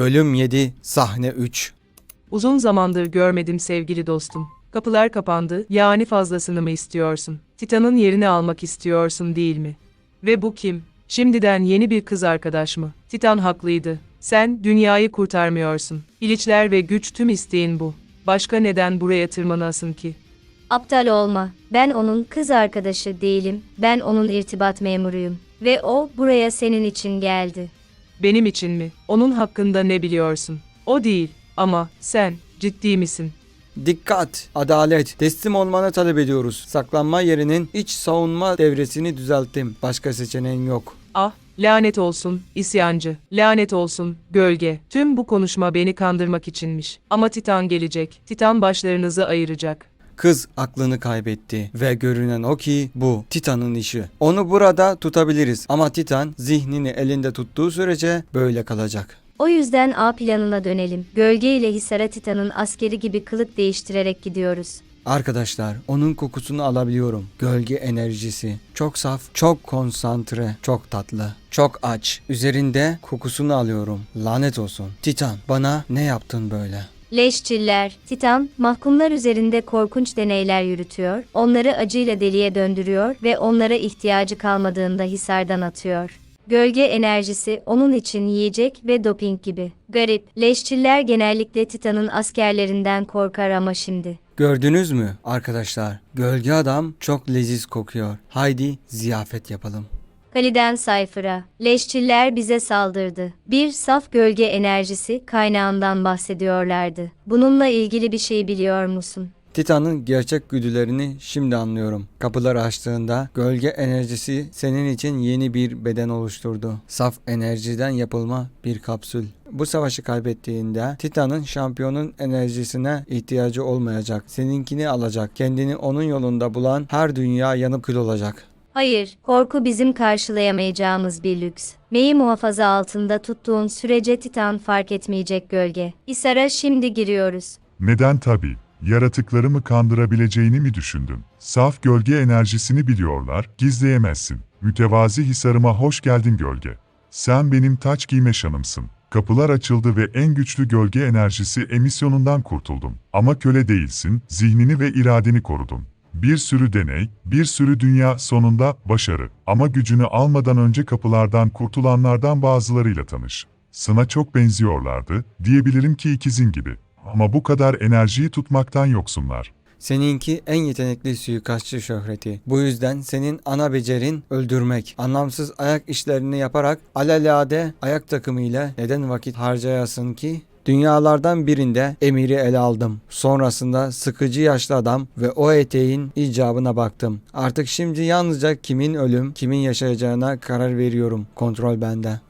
Bölüm 7 Sahne 3 Uzun zamandır görmedim sevgili dostum. Kapılar kapandı, yani fazlasını mı istiyorsun? Titan'ın yerini almak istiyorsun değil mi? Ve bu kim? Şimdiden yeni bir kız arkadaş mı? Titan haklıydı. Sen dünyayı kurtarmıyorsun. İliçler ve güç tüm isteğin bu. Başka neden buraya tırmanasın ki? Aptal olma. Ben onun kız arkadaşı değilim. Ben onun irtibat memuruyum. Ve o buraya senin için geldi. Benim için mi? Onun hakkında ne biliyorsun? O değil. Ama sen ciddi misin? Dikkat! Adalet! Teslim olmanı talep ediyoruz. Saklanma yerinin iç savunma devresini düzelttim. Başka seçeneğin yok. Ah, lanet olsun, isyancı. Lanet olsun, gölge. Tüm bu konuşma beni kandırmak içinmiş. Ama Titan gelecek. Titan başlarınızı ayıracak. Kız aklını kaybetti ve görünen o ki bu Titan'ın işi. Onu burada tutabiliriz ama Titan zihnini elinde tuttuğu sürece böyle kalacak. O yüzden A planına dönelim. Gölge ile Hisara Titan'ın askeri gibi kılık değiştirerek gidiyoruz. Arkadaşlar onun kokusunu alabiliyorum. Gölge enerjisi. Çok saf, çok konsantre, çok tatlı, çok aç. Üzerinde kokusunu alıyorum. Lanet olsun. Titan bana ne yaptın böyle? Leşçiller, Titan, mahkumlar üzerinde korkunç deneyler yürütüyor, onları acıyla deliye döndürüyor ve onlara ihtiyacı kalmadığında Hisar'dan atıyor. Gölge enerjisi onun için yiyecek ve doping gibi. Garip, leşçiller genellikle Titan'ın askerlerinden korkar ama şimdi. Gördünüz mü arkadaşlar? Gölge adam çok leziz kokuyor. Haydi ziyafet yapalım. Kaliden Sayfır'a, leşçiller bize saldırdı. Bir saf gölge enerjisi kaynağından bahsediyorlardı. Bununla ilgili bir şey biliyor musun? Titan'ın gerçek güdülerini şimdi anlıyorum. Kapıları açtığında gölge enerjisi senin için yeni bir beden oluşturdu. Saf enerjiden yapılma bir kapsül. Bu savaşı kaybettiğinde Titan'ın şampiyonun enerjisine ihtiyacı olmayacak. Seninkini alacak. Kendini onun yolunda bulan her dünya yanıp kül olacak. Hayır, korku bizim karşılayamayacağımız bir lüks. Meyi muhafaza altında tuttuğun sürece Titan fark etmeyecek gölge. İsara şimdi giriyoruz. Neden tabii? Yaratıklarımı kandırabileceğini mi düşündün? Saf gölge enerjisini biliyorlar, gizleyemezsin. Mütevazi hisarıma hoş geldin gölge. Sen benim taç giyme şanımsın. Kapılar açıldı ve en güçlü gölge enerjisi emisyonundan kurtuldum. Ama köle değilsin, zihnini ve iradeni korudun. Bir sürü deney, bir sürü dünya sonunda başarı. Ama gücünü almadan önce kapılardan kurtulanlardan bazılarıyla tanış. Sana çok benziyorlardı, diyebilirim ki ikizin gibi. Ama bu kadar enerjiyi tutmaktan yoksunlar. Seninki en yetenekli suikastçı şöhreti. Bu yüzden senin ana becerin öldürmek. Anlamsız ayak işlerini yaparak alelade ayak takımıyla neden vakit harcayasın ki? Dünyalardan birinde emiri ele aldım. Sonrasında sıkıcı yaşlı adam ve o eteğin icabına baktım. Artık şimdi yalnızca kimin ölüm, kimin yaşayacağına karar veriyorum. Kontrol bende.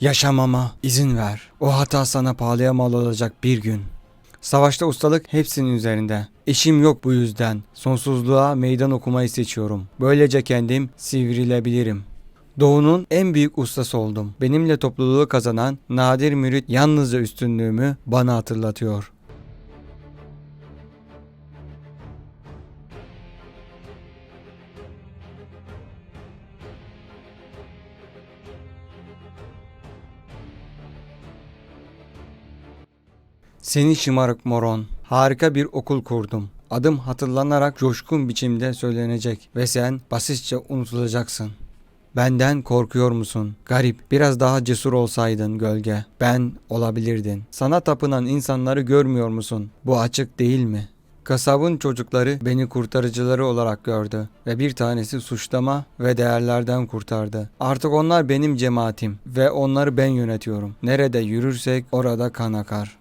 Yaşamama izin ver. O hata sana pahalıya mal olacak bir gün. Savaşta ustalık hepsinin üzerinde. İşim yok bu yüzden. Sonsuzluğa meydan okumayı seçiyorum. Böylece kendim sivrilebilirim. Doğu'nun en büyük ustası oldum. Benimle topluluğu kazanan nadir mürit yalnızca üstünlüğümü bana hatırlatıyor. Seni şımarık moron. Harika bir okul kurdum. Adım hatırlanarak coşkun biçimde söylenecek ve sen basitçe unutulacaksın. Benden korkuyor musun? Garip, biraz daha cesur olsaydın gölge. Ben olabilirdin. Sana tapınan insanları görmüyor musun? Bu açık değil mi? Kasabın çocukları beni kurtarıcıları olarak gördü ve bir tanesi suçlama ve değerlerden kurtardı. Artık onlar benim cemaatim ve onları ben yönetiyorum. Nerede yürürsek orada kan akar.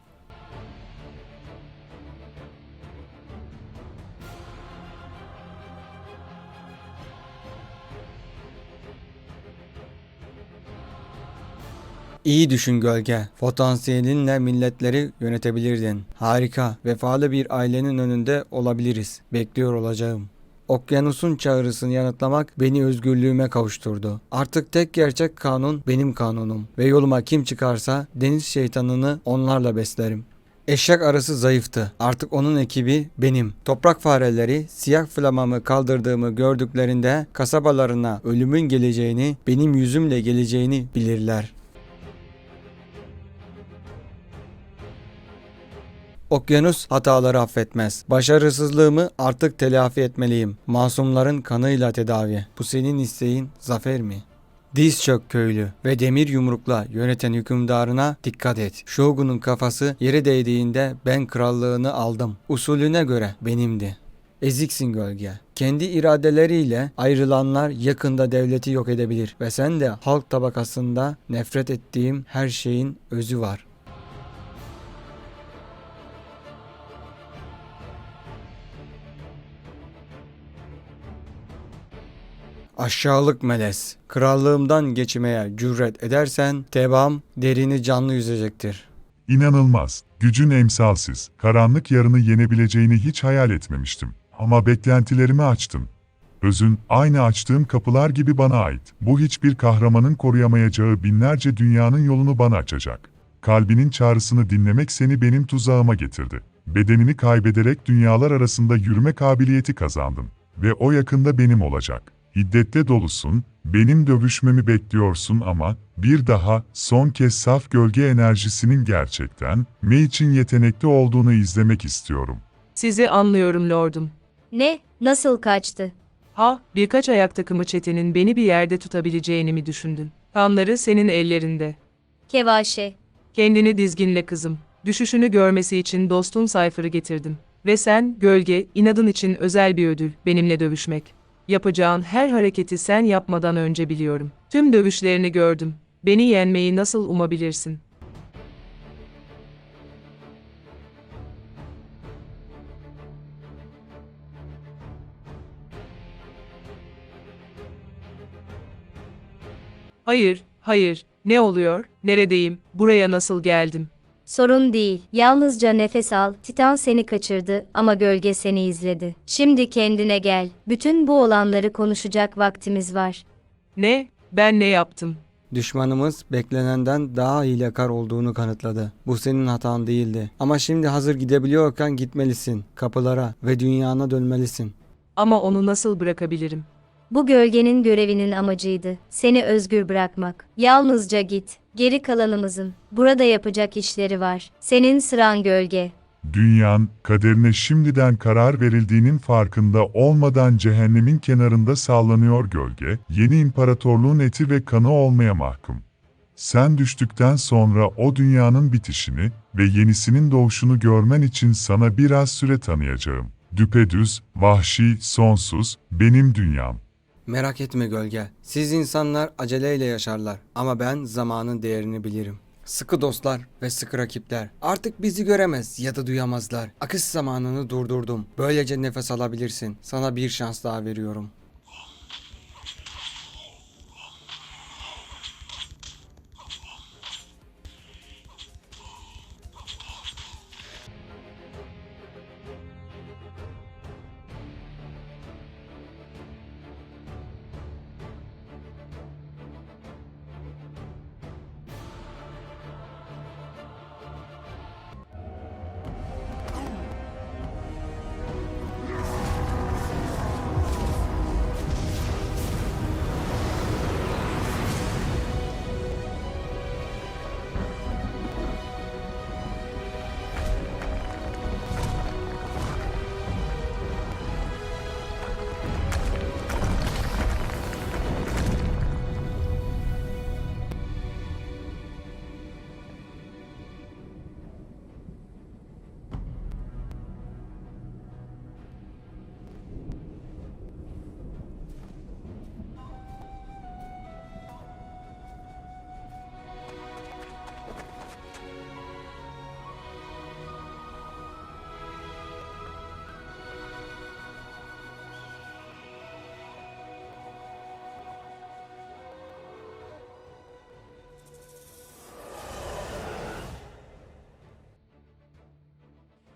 İyi düşün gölge. Potansiyelinle milletleri yönetebilirdin. Harika. Vefalı bir ailenin önünde olabiliriz. Bekliyor olacağım. Okyanusun çağrısını yanıtlamak beni özgürlüğüme kavuşturdu. Artık tek gerçek kanun benim kanunum ve yoluma kim çıkarsa deniz şeytanını onlarla beslerim. Eşek arısı zayıftı. Artık onun ekibi benim. Toprak fareleri siyah flamamı kaldırdığımı gördüklerinde kasabalarına ölümün geleceğini, benim yüzümle geleceğini bilirler. Okyanus hataları affetmez. Başarısızlığımı artık telafi etmeliyim. Masumların kanıyla tedavi. Bu senin isteğin zafer mi? Diz çök köylü ve demir yumrukla yöneten hükümdarına dikkat et. Shogun'un kafası yere değdiğinde ben krallığını aldım. Usulüne göre benimdi. Eziksin gölge. Kendi iradeleriyle ayrılanlar yakında devleti yok edebilir ve sen de halk tabakasında nefret ettiğim her şeyin özü var. Aşağılık melez. Krallığımdan geçmeye cüret edersen tebam derini canlı yüzecektir. İnanılmaz. Gücün emsalsiz. Karanlık yarını yenebileceğini hiç hayal etmemiştim. Ama beklentilerimi açtın. Özün, aynı açtığım kapılar gibi bana ait. Bu hiçbir kahramanın koruyamayacağı binlerce dünyanın yolunu bana açacak. Kalbinin çağrısını dinlemek seni benim tuzağıma getirdi. Bedenini kaybederek dünyalar arasında yürüme kabiliyeti kazandın. Ve o yakında benim olacak. Hiddette dolusun, benim dövüşmemi bekliyorsun ama bir daha son kez saf gölge enerjisinin gerçekten me için yetenekli olduğunu izlemek istiyorum. Sizi anlıyorum lordum. Ne? Nasıl kaçtı? Ha, birkaç ayak takımı çetenin beni bir yerde tutabileceğini mi düşündün? Kanları senin ellerinde. Kevaşe. Kendini dizginle kızım. Düşüşünü görmesi için dostun Cypher'ı getirdim. Ve sen, gölge, inadın için özel bir ödül, benimle dövüşmek. Yapacağın her hareketi sen yapmadan önce biliyorum. Tüm dövüşlerini gördüm. Beni yenmeyi nasıl umabilirsin? Hayır, hayır. Ne oluyor? Neredeyim? Buraya nasıl geldim? Sorun değil. Yalnızca nefes al. Titan seni kaçırdı ama gölge seni izledi. Şimdi kendine gel. Bütün bu olanları konuşacak vaktimiz var. Ne? Ben ne yaptım? Düşmanımız beklenenden daha hilekar olduğunu kanıtladı. Bu senin hatan değildi. Ama şimdi hazır gidebiliyorken gitmelisin. Kapılara ve dünyana dönmelisin. Ama onu nasıl bırakabilirim? Bu gölgenin görevinin amacıydı. Seni özgür bırakmak. Yalnızca git. Geri kalanımızın burada yapacak işleri var. Senin sıran gölge. Dünyan, kaderine şimdiden karar verildiğinin farkında olmadan cehennemin kenarında sallanıyor gölge, yeni imparatorluğun eti ve kanı olmaya mahkum. Sen düştükten sonra o dünyanın bitişini ve yenisinin doğuşunu görmen için sana biraz süre tanıyacağım. Düpedüz, vahşi, sonsuz, benim dünyam. Merak etme gölge. Siz insanlar aceleyle yaşarlar ama ben zamanın değerini bilirim. Sıkı dostlar ve sıkı rakipler artık bizi göremez ya da duyamazlar. Akış zamanını durdurdum. Böylece nefes alabilirsin. Sana bir şans daha veriyorum.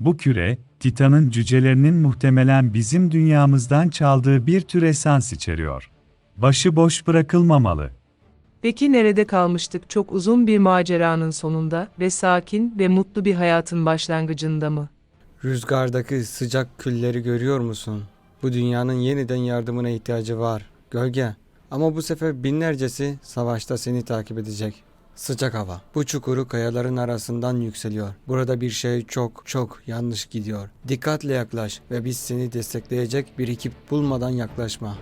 Bu küre, Titan'ın cücelerinin muhtemelen bizim dünyamızdan çaldığı bir tür esans içeriyor. Başıboş bırakılmamalı. Peki nerede kalmıştık çok uzun bir maceranın sonunda ve sakin ve mutlu bir hayatın başlangıcında mı? Rüzgardaki sıcak külleri görüyor musun? Bu dünyanın yeniden yardımına ihtiyacı var. Gölge. Ama bu sefer binlercesi savaşta seni takip edecek. Sıcak hava. Bu çukuru kayaların arasından yükseliyor. Burada bir şey çok çok yanlış gidiyor. Dikkatle yaklaş ve biz seni destekleyecek bir ekip bulmadan yaklaşma.